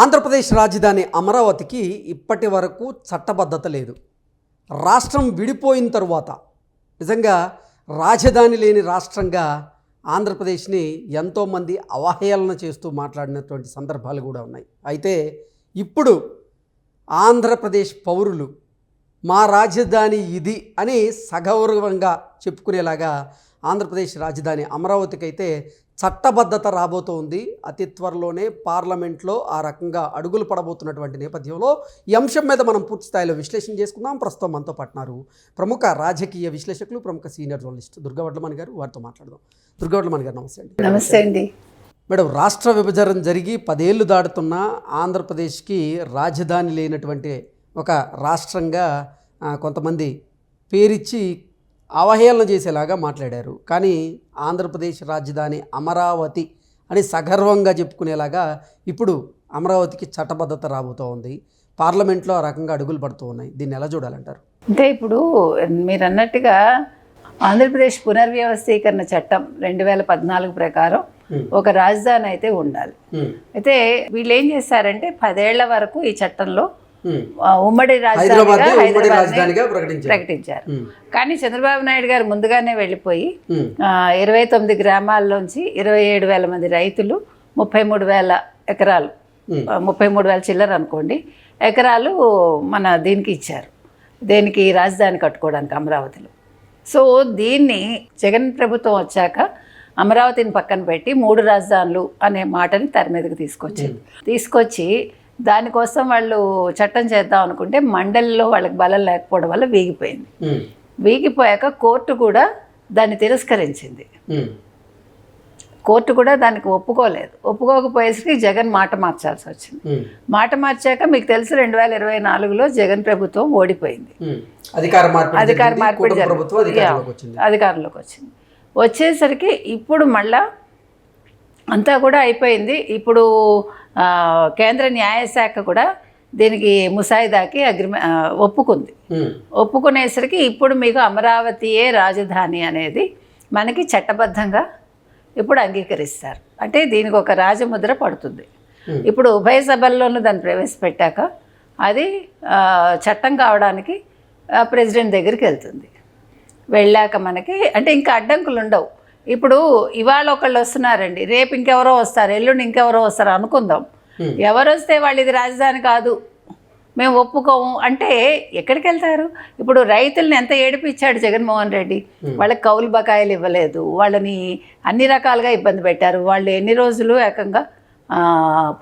ఆంధ్రప్రదేశ్ రాజధాని అమరావతికి ఇప్పటి వరకు చట్టబద్ధత లేదు. రాష్ట్రం విడిపోయిన తరువాత నిజంగా రాజధాని లేని రాష్ట్రంగా ఆంధ్రప్రదేశ్ని ఎంతోమంది అవహేళన చేస్తూ మాట్లాడినటువంటి సందర్భాలు కూడా ఉన్నాయి. అయితే ఇప్పుడు ఆంధ్రప్రదేశ్ పౌరులు మా రాజధాని ఇది అని సగౌరవంగా చెప్పుకునేలాగా ఆంధ్రప్రదేశ్ రాజధాని అమరావతికి అయితే చట్టబద్ధత రాబోతోంది. అతి త్వరలోనే పార్లమెంట్లో ఆ రకంగా అడుగులు పడబోతున్నటువంటి నేపథ్యంలో ఈ అంశం మీద మనం పూర్తి స్థాయిలో విశ్లేషణ చేసుకుందాం. ప్రస్తుతం మనతో పట్టినారు ప్రముఖ రాజకీయ విశ్లేషకులు ప్రముఖ సీనియర్ జర్నలిస్ట్ దుర్గవడ్లమణి గారు. వారితో మాట్లాడదాం. దుర్గవడ్లమణి గారు నమస్తే అండి. నమస్తే అండి. మేడం రాష్ట్ర విభజన జరిగి పదేళ్ళు దాటుతున్న ఆంధ్రప్రదేశ్కి రాజధాని లేనటువంటి ఒక రాష్ట్రంగా కొంతమంది పేరిచ్చి అవహేళన చేసేలాగా మాట్లాడారు. కానీ ఆంధ్రప్రదేశ్ రాజధాని అమరావతి అని సగర్వంగా చెప్పుకునేలాగా ఇప్పుడు అమరావతికి చట్టబద్ధత రాబోతూ ఉంది. పార్లమెంట్లో ఆ రకంగా అడుగులు పడుతూ ఉన్నాయి. దీన్ని ఎలా చూడాలంటారు? అంటే ఇప్పుడు మీరు అన్నట్టుగా ఆంధ్రప్రదేశ్ పునర్వ్యవస్థీకరణ చట్టం రెండు వేల పద్నాలుగు ప్రకారం ఒక రాజధాని అయితే ఉండాలి. అయితే వీళ్ళు ఏం చేశారంటే పదేళ్ళ వరకు ఈ చట్టంలో ఉమ్మడి రాజధానిగా హైదరాబాద్ ప్రకటించారు. కానీ చంద్రబాబు నాయుడు గారు ముందుగానే వెళ్ళిపోయి ఇరవై తొమ్మిది గ్రామాల్లోంచి ఇరవై ఏడు వేల మంది రైతులు ముప్పై మూడు వేల ఎకరాలు ముప్పై మూడు వేల చిల్లర అనుకోండి ఎకరాలు మన దీనికి ఇచ్చారు. దేనికి? రాజధాని కట్టుకోవడానికి అమరావతిలో. సో దీన్ని జగన్ ప్రభుత్వం వచ్చాక అమరావతిని పక్కన పెట్టి మూడు రాజధానులు అనే మాటని తెర మీదకి తీసుకొచ్చింది. తీసుకొచ్చి దానికోసం వాళ్ళు చట్టం చేద్దాం అనుకుంటే మండలిలో వాళ్ళకి బలం లేకపోవడం వల్ల వీగిపోయింది. వీగిపోయాక కోర్టు కూడా దాన్ని తిరస్కరించింది. కోర్టు కూడా దానికి ఒప్పుకోలేదు. ఒప్పుకోకపోయేసరికి జగన్ మాట మార్చాల్సి వచ్చింది. మాట మార్చాక మీకు తెలుసు రెండు వేల ఇరవై నాలుగులో జగన్ ప్రభుత్వం ఓడిపోయింది. అధికార మార్పిడి అధికార. మార్పిడి అధికారంలోకి వచ్చింది. వచ్చేసరికి ఇప్పుడు మళ్ళా అంతా కూడా అయిపోయింది. ఇప్పుడు కేంద్ర న్యాయశాఖ కూడా దీనికి ముసాయిదాకి అగ్రిమె ఒప్పుకుంది. ఒప్పుకునేసరికి ఇప్పుడు మీకు అమరావతియే రాజధాని అనేది మనకి చట్టబద్ధంగా ఇప్పుడు అంగీకరిస్తారు. అంటే దీనికి ఒక రాజముద్ర పడుతుంది. ఇప్పుడు ఉభయ సభల్లోనూ దాన్ని ప్రవేశపెట్టాక అది చట్టం కావడానికి ప్రెసిడెంట్ దగ్గరికి వెళ్తుంది. వెళ్ళాక మనకి అంటే ఇంకా అడ్డంకులు ఉండవు ఇప్పుడు ఇవాళ ఒకళ్ళు వస్తున్నారండి. రేపు ఇంకెవరో వస్తారు. ఎల్లుండి ఇంకెవరో వస్తారు అనుకుందాం. ఎవరు వస్తే వాళ్ళు ఇది రాజధాని కాదు. మేము ఒప్పుకోము. అంటే ఎక్కడికి వెళ్తారు? ఇప్పుడు రైతుల్ని ఎంత ఏడిపించాడు జగన్మోహన్ రెడ్డి. వాళ్ళకి కౌలు బకాయిలు ఇవ్వలేదు. వాళ్ళని అన్ని రకాలుగా ఇబ్బంది పెట్టారు. వాళ్ళు ఎన్ని రోజులు ఏకంగా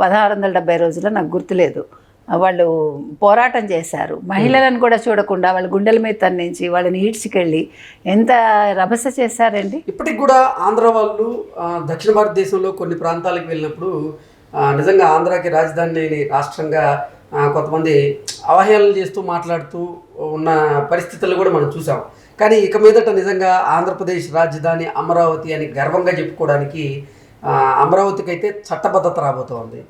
పదహారు వందల డెబ్బై రోజులు నాకు గుర్తులేదు. వాళ్ళు పోరాటం చేశారు. మహిళలను కూడా చూడకుండా వాళ్ళ గుండెల మీద తన్నించి వాళ్ళని ఈడ్చికెళ్ళి ఎంత రభస చేశారండి? ఇప్పటికి కూడా ఆంధ్ర వాళ్ళు దక్షిణ భారతదేశంలో కొన్ని ప్రాంతాలకు వెళ్ళినప్పుడు నిజంగా ఆంధ్రాకి రాజధాని లేని రాష్ట్రంగా కొంతమంది అవహేళన చేస్తూ మాట్లాడుతూ ఉన్న పరిస్థితులు కూడా మనం చూసాం కానీ ఇక మీదట నిజంగా ఆంధ్రప్రదేశ్ రాజధాని అమరావతి అని గర్వంగా చెప్పుకోవడానికి అమరావతికి అయితే చట్టబద్ధత రాబోతోంది.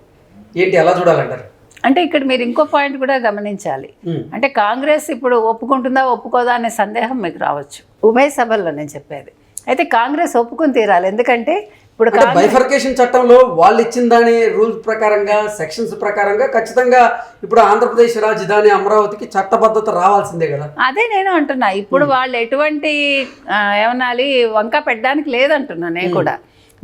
ఏంటి ఎలా చూడాలంటారు? అంటే ఇక్కడ మీరు ఇంకో పాయింట్ కూడా గమనించాలి. అంటే కాంగ్రెస్ ఇప్పుడు ఒప్పుకుంటుందా ఒప్పుకోదా అనే సందేహం మీకు రావచ్చు. ఉభయ సభల్లో నేను చెప్పేది. అయితే కాంగ్రెస్ ఒప్పుకుని తీరాలి. ఎందుకంటే ఇప్పుడు బైఫర్కేషన్ చట్టంలో వాళ్ళు ఇచ్చిన దాని రూల్స్ ప్రకారంగా సెక్షన్స్ ప్రకారంగా ఖచ్చితంగా ఇప్పుడు ఆంధ్రప్రదేశ్ రాజధాని అమరావతికి చట్టబద్ధత రావాల్సిందే కదా. అదే నేను అంటున్నా. ఇప్పుడు వాళ్ళు ఎటువంటి ఏమనాలి వంక పెట్టడానికి లేదంటున్నా నేను కూడా.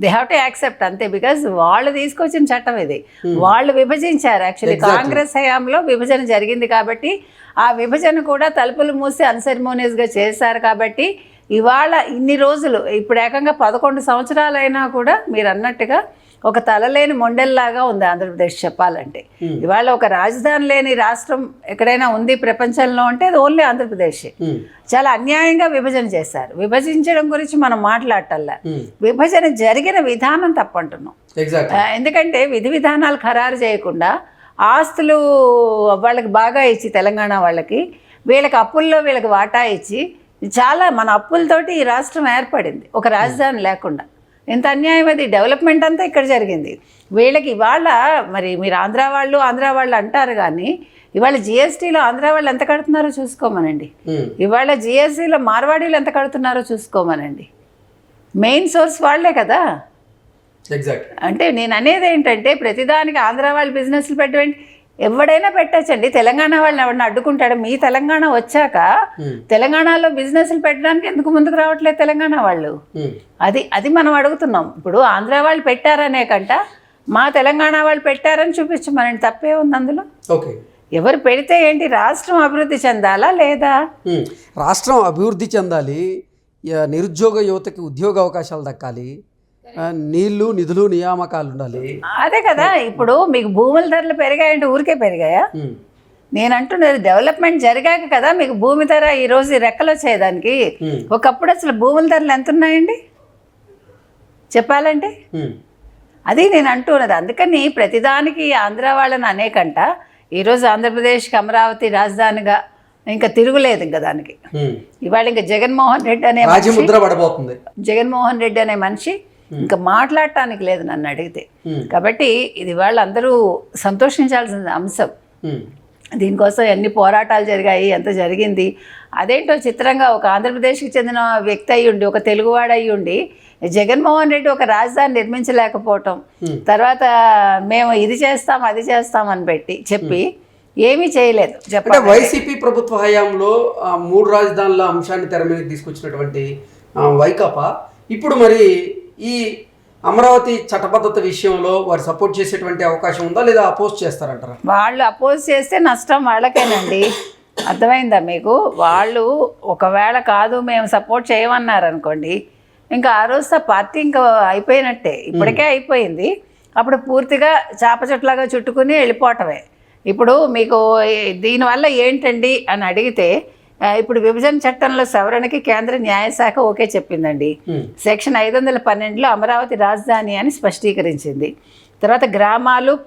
దే హ్యావ్ టు యాక్సెప్ట్ అంతే బికాజ్ వాళ్ళు తీసుకొచ్చిన చట్టం ఇది. వాళ్ళు విభజించారు. యాక్చువల్లీ కాంగ్రెస్ హయాంలో విభజన జరిగింది కాబట్టి ఆ విభజన కూడా తలుపులు మూసి అన్సెరిమోనియస్గా చేశారు కాబట్టి ఇవాళ ఇన్ని రోజులు ఇప్పుడు ఏకంగా పదకొండు సంవత్సరాలైనా కూడా మీరు అన్నట్టుగా ఒక తలలేని మొండెల్లాగా ఉంది ఆంధ్రప్రదేశ్ చెప్పాలంటే. ఇవాళ ఒక రాజధాని లేని రాష్ట్రం ఎక్కడైనా ఉంది ప్రపంచంలో అంటే అది ఓన్లీ ఆంధ్రప్రదేశ్. ఉమ్, చాలా అన్యాయంగా విభజన చేశారు. విభజించడం గురించి మనం మాట్లాడటల్లా. ఉమ్, విభజన జరిగిన విధానం తప్పంటున్నాం. ఎందుకంటే విధి విధానాలు ఖరారు చేయకుండా ఆస్తులు వాళ్ళకి బాగా ఇచ్చి తెలంగాణ వాళ్ళకి వీళ్ళకి అప్పుల్లో వీళ్ళకి వాటా ఇచ్చి చాలా మన అప్పులతోటి ఈ రాష్ట్రం ఏర్పడింది. ఒక రాజధాని లేకుండా. ఎంత అన్యాయం అది? డెవలప్మెంట్ అంతా ఇక్కడ జరిగింది. వీళ్ళకి ఇవాళ మరి మీరు ఆంధ్ర వాళ్ళు ఆంధ్ర వాళ్ళు అంటారు కానీ ఇవాళ జిఎస్టీలో ఆంధ్ర వాళ్ళు ఎంత కడుతున్నారో చూసుకోమనండి. ఇవాళ జిఎస్టీలో మార్వాడీలు ఎంత కడుతున్నారో చూసుకోమనండి. మెయిన్ సోర్స్ వాళ్ళే కదా? ఎగ్జాక్ట్ అంటే నేను అనేది ఏంటంటే ప్రతిదానికి ఆంధ్ర వాళ్ళు బిజినెస్లు పెట్టండి ఎవడైనా పెట్టచ్చండి. తెలంగాణ వాళ్ళని ఎవరిని అడ్డుకుంటాడు? మీ తెలంగాణ వచ్చాక తెలంగాణలో బిజినెస్లు పెట్టడానికి ఎందుకు ముందుకు రావట్లేదు తెలంగాణ వాళ్ళు? అది అది మనం అడుగుతున్నాం. ఇప్పుడు ఆంధ్ర వాళ్ళు పెట్టారనే కంట మా తెలంగాణ వాళ్ళు పెట్టారని చూపించమనండి తప్పే ఉంది అందులో? ఓకే. ఎవరు పెడితే ఏంటి? రాష్ట్రం అభివృద్ధి చెందాలా లేదా? రాష్ట్రం అభివృద్ధి చెందాలి. నిరుద్యోగ యువతకి ఉద్యోగ అవకాశాలు దక్కాలి. నీళ్ళు నిధులు నియామకాలు ఉండాలి. అదే కదా ఇప్పుడు మీకు భూముల ధరలు పెరిగాయంటే ఊరికే పెరిగాయా? నేను అంటున్నది డెవలప్మెంట్ జరిగాక కదా మీకు భూమి ధర ఈ రోజు రెక్కలు వచ్చేదానికి ఒకప్పుడు అసలు భూముల ధరలు ఎంత ఉన్నాయండి? చెప్పాలంటే? అది నేను అంటున్నది. అందుకని ప్రతిదానికి ఆంధ్ర వాళ్ళని అనేకంట. ఈరోజు ఆంధ్రప్రదేశ్కి అమరావతి రాజధానిగా ఇంకా తిరుగులేదు ఇంకా దానికి. ఇవాళ ఇంకా జగన్మోహన్ రెడ్డి అనే మనిషి జగన్మోహన్ రెడ్డి అనే మనిషి ఇంకా మాట్లాడటానికి లేదు నన్ను అడిగితే. కాబట్టి ఇది వాళ్ళు అందరూ సంతోషించాల్సిన అంశం. దీనికోసం ఎన్ని పోరాటాలు జరిగాయి ఎంత జరిగింది అదేంటో చిత్రంగా ఒక ఆంధ్రప్రదేశ్కి చెందిన వ్యక్తి అయ్యి ఉండి ఒక తెలుగువాడు అయ్యి ఉండి జగన్మోహన్ రెడ్డి ఒక రాజధాని నిర్మించలేకపోవటం. తర్వాత మేము ఇది చేస్తాం అది చేస్తాం అని పెట్టి చెప్పి ఏమీ చేయలేదు. చెప్పండి వైసీపీ ప్రభుత్వ హయాంలో మూడు రాజధానుల అంశాన్ని తెర మీదకి తీసుకొచ్చినటువంటి వైకాపా ఇప్పుడు మరి ఈ అమరావతి చట్టబద్ధత విషయంలో వారు సపోర్ట్ చేసేటువంటి అవకాశం ఉందా లేదా అపోజ్ చేస్తారంటారా? వాళ్ళు అపోజ్ చేస్తే నష్టం వాళ్ళకేనండి. అర్థమైందా మీకు? వాళ్ళు ఒకవేళ కాదు మేము సపోర్ట్ చేయమన్నారు అనుకోండి ఇంకా ఆ రోజు పార్టీ ఇంకా అయిపోయినట్టే. ఇప్పటికే అయిపోయింది. అప్పుడు పూర్తిగా చాప చెట్లాగా చుట్టుకుని వెళ్ళిపోవటమే. ఇప్పుడు మీకు దీనివల్ల ఏంటండి అని అడిగితే ఇప్పుడు విభజన చట్టంలో సవరణకి కేంద్ర న్యాయశాఖ ఓకే చెప్పిందండి. సెక్షన్ ఐదు వందల పన్నెండులో అమరావతి రాజధాని అని స్పష్టీకరించింది. తర్వాత గ్రామాలు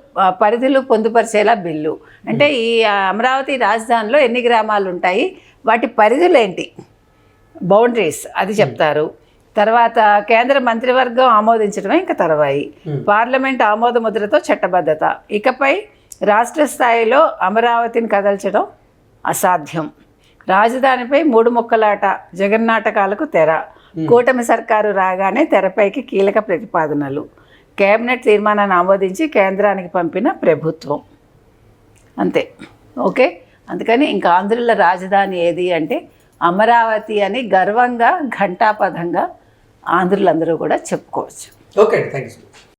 పరిధులు పొందుపరిచేలా బిల్లు. అంటే ఈ అమరావతి రాజధానిలో ఎన్ని గ్రామాలు ఉంటాయి? వాటి పరిధులు ఏంటి బౌండరీస్ అది చెప్తారు. తర్వాత కేంద్ర మంత్రివర్గం ఆమోదించడమే ఇంకా తర్వాయి. పార్లమెంట్ ఆమోద ముద్రతో చట్టబద్ధత. ఇకపై రాష్ట్ర స్థాయిలో అమరావతిని కదల్చడం అసాధ్యం. రాజధానిపై మూడు ముక్కలాట జగన్నాటకాలకు తెర. కూటమి సర్కారు రాగానే తెరపైకి కీలక ప్రతిపాదనలు. కేబినెట్ తీర్మానాన్ని ఆమోదించి కేంద్రానికి పంపిన ప్రభుత్వం. అంతే. ఓకే? అందుకని ఇంకా ఆంధ్రుల రాజధాని ఏది అంటే అమరావతి అని గర్వంగా ఘంటాపథంగా ఆంధ్రులందరూ కూడా చెప్పుకోవచ్చు. Okay thank you